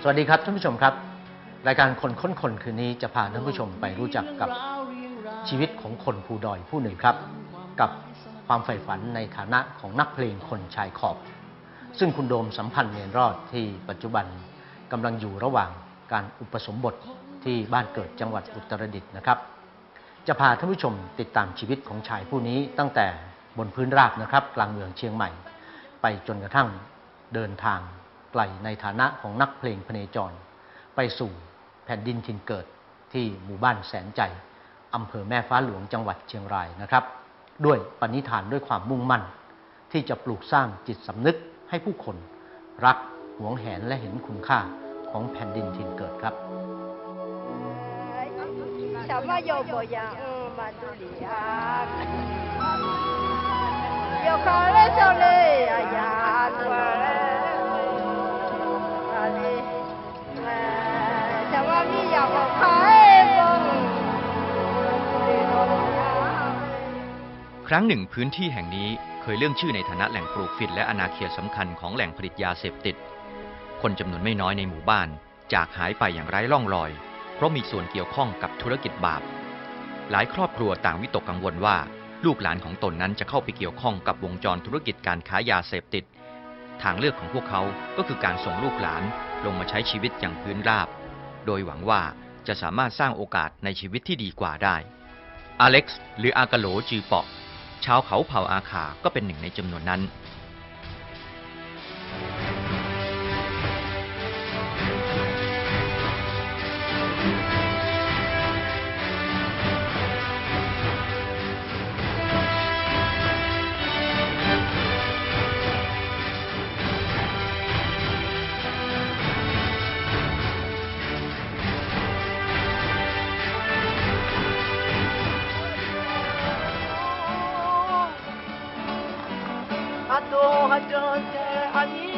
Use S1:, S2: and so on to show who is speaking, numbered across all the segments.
S1: สวัสดีครับท่านผู้ชมครับ รายการคนค้นคนคืนนี้จะพาท่านผู้ชมไปรู้จักกับชีวิตของคนภูดอยผู้หนึ่งครับ กับความใฝ่ฝันในฐานะของนักเพลงคนชายขอบ ซึ่งคุณโดมสัมพันธ์เนียนรอดที่ปัจจุบันกำลังอยู่ระหว่างการอุปสมบทที่บ้านเกิดจังหวัดอุตรดิตถ์นะครับ จะพาท่านผู้ชมติดตามชีวิตของชายผู้นี้ตั้งแต่บนพื้นราบนะครับ กลางเมืองเชียงใหม่ ไปจนกระทั่งเดินทาง ไกลในฐานะของนักเพลงพเนจร ไปสู่แผ่นดินถิ่นเกิดที่หมู่บ้านแสนใจอำเภอแม่ฟ้าหลวงจังหวัดเชียงรายนะครับ ด้วยปณิธานด้วยความมุ่งมั่น ที่จะปลูกสร้างจิตสำนึกให้ผู้คน รักหวงแหนและเห็นคุณค่าของแผ่นดินถิ่นเกิดครับ
S2: 什么又不样满肚里啊？又考了上来呀呀，我啊
S3: ครั้งหนึ่งพื้นที่แห่งนี้เคยเรื่องชื่อในฐานะแหล่งปลูกฝิ่นและอาณาเขตสำคัญของแหล่งผลิตยาเสพติด คนจำนวนไม่น้อยในหมู่บ้าน จากหายไปอย่างไร้ร่องรอย เพราะมีส่วนเกี่ยวข้องกับธุรกิจบาป หลายครอบครัวต่างวิตกกังวลว่า ลูกหลานของตนนั้นจะเข้าไปเกี่ยวข้องกับวงจรธุรกิจการค้ายาเสพติด ทางเลือกของพวกเขาก็คือการส่งลูกหลานลงมาใช้ชีวิตอย่างพื้นราบ โดยหวังว่าจะสามารถสร้างโอกาสในชีวิตที่ดีกว่าได้อเล็กซ์หรืออากาโลจือเปาะ ชาวเขาเผ่าอาขาก็เป็นหนึ่งในจำนวนนั้น
S4: มาเจอแกอันนี้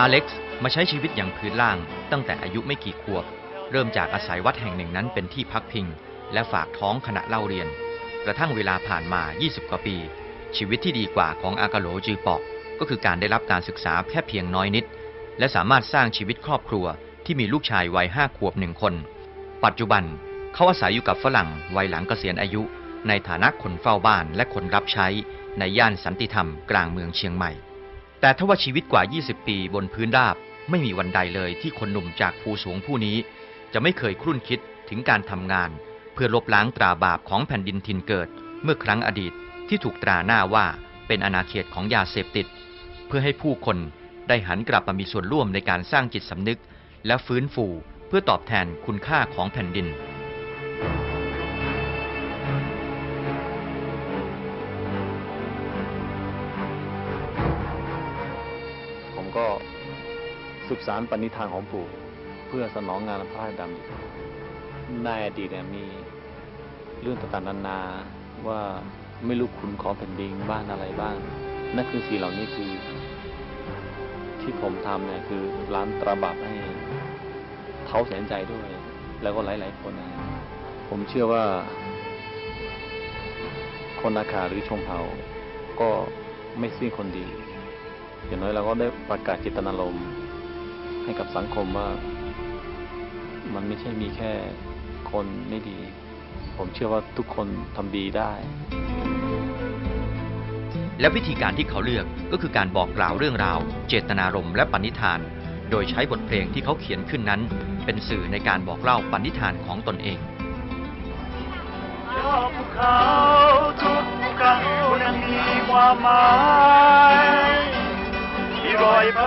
S4: า
S3: อเล็กซ์มาใช้ชีวิตอย่างพื้นล่างตั้งแต่อายุไม่กี่ขวบ เริ่มจากอาศัยวัดแห่งหนึ่งนั้นเป็นที่พักพิง และฝากท้องขณะเล่าเรียน กระทั่งเวลาผ่านมา 20 กว่าปี ชีวิตที่ดีกว่าของอากาโลจือปอกก็คือการได้รับการศึกษาแค่เพียงน้อยนิด และสามารถสร้างชีวิตครอบครัวที่มีลูกชายวัยห้าขวบหนึ่งคน ปัจจุบัน เขาอาศัยอยู่กับฝรั่งวัยหลังเกษียณอายุ ในฐานะคนเฝ้าบ้านและคนรับใช้ในย่านสันติธรรมกลางเมืองเชียงใหม่ แต่ถ้าว่าชีวิตกว่า 20 ปีบนพื้นราบไม่มีวันใดเลยที่คนหนุ่มจากภูสูงผู้นี้ จะไม่เคยครุ่นคิดถึงการทำงาน เพื่อลบล้างตราบาปของแผ่นดินถิ่นเกิด เมื่อครั้งอดีตที่ถูกตราหน้าว่าเป็นอาณาเขตของยาเสพติด เพื่อให้ผู้คนได้หันกลับมามีส่วนร่วมในการสร้างจิตสำนึก และฟื้นฟูเพื่อตอบแทนคุณค่าของแผ่นดิน
S5: ก็สืบสารปณิธานของปู่ เพื่อสนองงานพระราชดำในอดีตเนี่ยมีเรื่องต่างๆนานาว่าไม่รู้คุณของแผ่นดินบ้างอะไรบ้าง นั่นคือสิ่งเหล่านี้คือ ที่ผมทำเนี่ยคือร้านตราบับให้เขาแสนใจด้วย แล้วก็หลาย ๆ คนนะผมเชื่อว่า คนนาคาหรือชมเผาก็ไม่สิ้นคนดี อย่างน้อยเราก็ได้ประกาศเจตนารมณ์ให้กับสังคมว่า มันไม่ใช่มีแค่คนไม่ดี ผมเชื่อว่าทุกคนทำดีได้
S3: และวิธีการที่เขาเลือกก็คือการบอกกล่าวเรื่องราว เจตนารมณ์และปณิธาน โดยใช้บทเพลงที่เขาเขียนขึ้นนั้น เป็นสื่อในการบอกเล่าปณิธานของตนเอง
S4: ยอดภูเขาทุกภูเขานั้นมีความหมายมี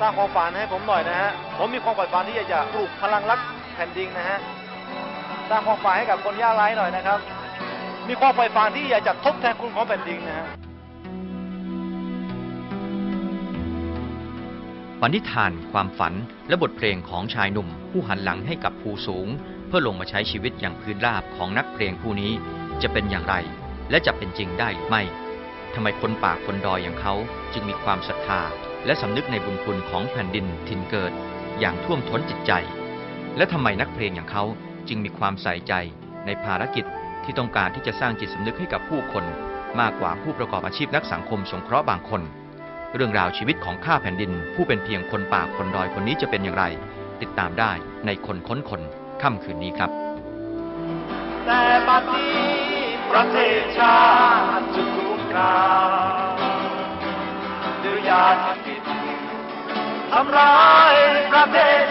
S4: สร้างความฝันให้ผมหน่อยนะฮะ ผมมีความฝ่ฝันที่อยากจะปลูกพลังรักแผ่นดินนะฮะ สร้างความฝันให้กับคนยากไร้หน่อยนะครับ มีความใฝ่ฝันที่อยากจะทดแทนคุณของแผ่นดินนะฮะ
S3: ปณิธาน ความฝัน และบทเพลงของชายหนุ่ม ผู้หันหลังให้กับภูสูง เพื่อลงมาใช้ชีวิตอย่างพื้นราบของนักเพลงผู้นี้จะเป็นอย่างไร และจะเป็นจริงได้หรือไม่ทำไมคนป่าคนดอยอย่างเขาจึงมีความศรัทธา และสำนึกในบุญคุณของแผ่นดินถิ่นเกิด อย่างท่วมท้นจิตใจ และทำไมนักเพลงอย่างเขาจึงมีความใส่ใจในภารกิจที่ต้องการที่จะสร้างจิตสำนึกให้กับผู้คน มากกว่าผู้ประกอบอาชีพนักสังคมสงเคราะห์บางคน เรื่องราวชีวิตของข้าแผ่นดิน ผู้เป็นเพียงคนป่าคนดอยคนนี้จะเป็นอย่างไร ติดตามได้ในคนค้นคนค่ำคืนนี้ครับ
S4: แต่บัดนี้ประเทศชาติจะถูกกล่าวด้วยยา เสพ